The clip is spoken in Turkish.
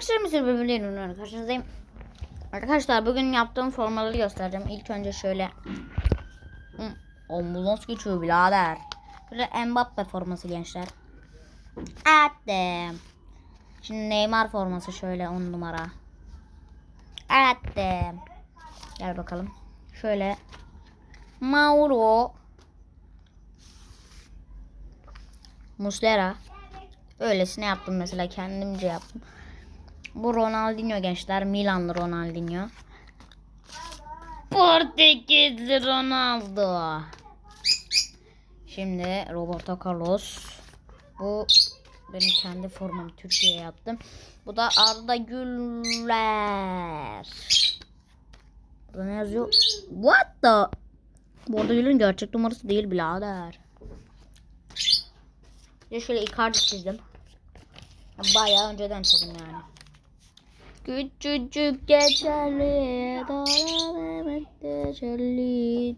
Arkadaşlar mısır birbirlerinin karşınızdayım. Arkadaşlar bugün yaptığım formaları göstereceğim. İlk önce şöyle. Hı, ambulans geçiyor birader. Böyle Mbappe forması gençler. Evet. Şimdi Neymar forması şöyle 10 numara. Evet. Gel bakalım. Şöyle. Mauro. Muslera. Öylesine yaptım mesela kendimce yaptım. Bu Ronaldinho gençler. Milanlı Ronaldinho. Portekizli Ronaldo. Şimdi Roberto Carlos. Bu benim kendi formamı Türkiye'ye yaptım. Bu da Arda Güler. Burada ne yazıyor? What the? Bu Arda Güler'in gerçek numarası değil birader. Bir de şöyle Icardi çizdim. Bayağı önceden çizdim yani. Küçücük geçerli, dara Mehmet geçerli.